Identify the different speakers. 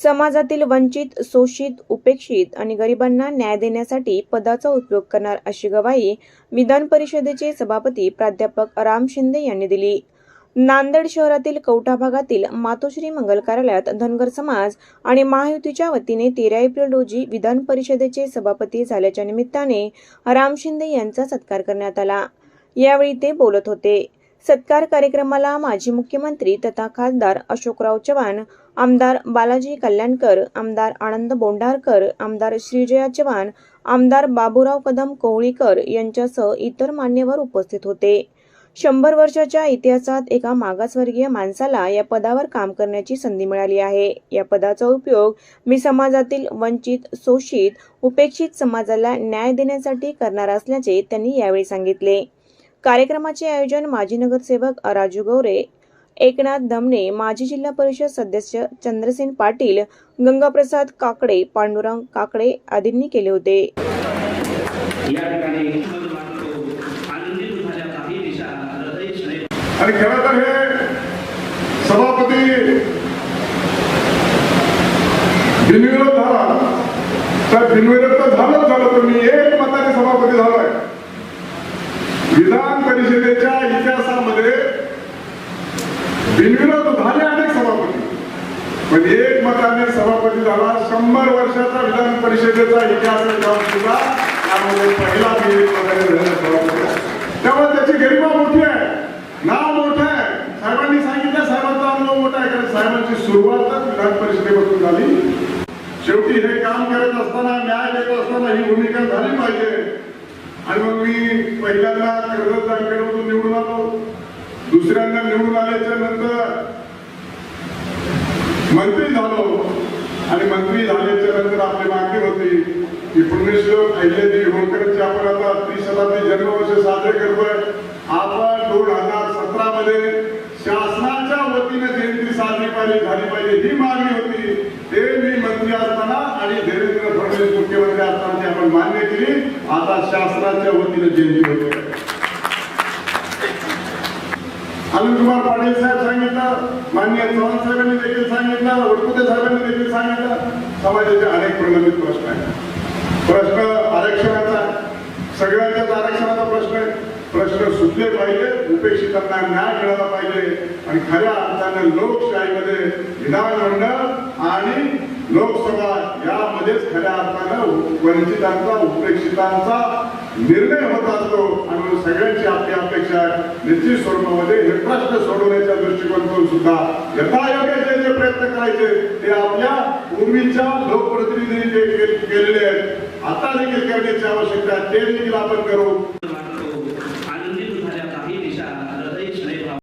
Speaker 1: समाजातील वंचित शोषित उपेक्षित आणि गरिबांना न्याय देण्यासाठी पदाचा उपयोग करणार अशी गवाही विधान परिषदेचे सभापती प्राध्यापक राम शिंदे यांनी दिली. नांदेड शहरातील कवठा भागातील मातोश्री मंगल कार्यालयात धनगर समाज आणि महायुतीच्या वतीने तेरा एप्रिल रोजी विधान परिषदेचे सभापती झाल्याच्या निमित्ताने राम शिंदे यांचा सत्कार करण्यात आला. यावेळी ते बोलत होते. सत्कार कार्यक्रमाला माजी मुख्यमंत्री तथा खासदार अशोकराव चव्हाण आमदार बालाजी कल्याणकर आमदार आनंद बोंडारकर आमदार श्रीजया चव्हाण आमदार बाबूराव कदम कोहळीकर यांच्यासह इतर मान्यवर उपस्थित होते. शंभर वर्षाच्या इतिहासात एका मागासवर्गीय माणसाला या पदावर काम करण्याची संधी मिळाली आहे. या पदाचा उपयोग मी समाजातील वंचित शोषित उपेक्षित समाजाला न्याय देण्यासाठी करणार असल्याचे त्यांनी यावेळी सांगितले. कार्यक्रमाचे आयोजन माजी नगरसेवक राजू गौरे एकनाथ धमणे माजी जिल्हा परिषद सदस्य चंद्रसेन पाटील गंगाप्रसाद काकडे पांडुरंग काकडे आदींनी केले होते.
Speaker 2: या ठिकाणी मानतो आनंदित झाल्या काही दिशा हृदय स्नेह
Speaker 3: आणि खरं तर हे सभापती बिनविरोध झाला. तर बिनविरोध तर झालंच झालं. पण मी एक मताने सभापती झालोय विधान परिषदेच्या इतिहासामध्ये बिनविरोध झाले अनेक सभापती. पण एक मताने सभापती झाला शंभर वर्षाचा विधान परिषदेचा इतिहास सुद्धा त्यामध्ये पहिला त्यामुळे त्याची गरिमा मोठी आहे. नाव मोठं आहे. साहेबांनी सांगितलं साहेबांचा अनुभव मोठा आहे. कारण साहेबांची सुरुवातच विधान परिषदेपासून झाली. शेवटी हे काम करत असताना न्याय देत असताना ही भूमिका झाली पाहिजे. आणि मग मी पहिल्यांदा कर्जत बँकेमधून निवडून आलो. दुसऱ्यांदा निवडून आल्याच्यानंतर मंत्री झालो. आणि मंत्री झाल्याच्यानंतर आपली मागणी होती की पुण्यश्लोक अहिल्यादेवी होळकरची आपण आता त्रिशताब्दी जन्मवर्ष साजरे करतोय. आपण दोन हजार सतरा मध्ये शासनाच्या वतीने जयंती साजरी पाहिजे झाली पाहिजे ही मागणी होती ते मी मंत्री असताना आणि देवेंद्र फडणवीस मुख्यमंत्री असताना ती आपण मान्य केली आता शासनाच्या वतीनं जयंती होते. अनिल कुमार पाटील साहेब सांगितलं मान्य चव्हाण साहेबांनी देखील सांगितलं वडकुते साहेबांनी देखील सांगितलं. समाजाचे अनेक प्रलंबित प्रश्न आहेत. प्रश्न आरक्षणाचा आहे. सगळ्यांच्याच आरक्षणाचा प्रश्न आहे. प्रश्न सुटले पाहिजे उपेक्षितांना न्याय मिळाला पाहिजे. आणि खऱ्या अर्थाने लोकशाहीमध्ये विधानमंडळ आणि लोकसभा या म्हणजेच खऱ्या अर्थानं वंचितांचा उपेक्षितांचा निर्णय होत असतो. आणि सगळ्यांची आपली अपेक्षा निश्चित स्वरूपामध्ये हे प्रश्न सोडवण्याच्या दृष्टिकोनातून सुद्धा यथायोग्य जे जे प्रयत्न करायचे ते आपल्या पूर्वीच्या लोकप्रतिनिधींनी जे केलेले आहेत. आता देखील करण्याची आवश्यकता ते देखील आपण करू.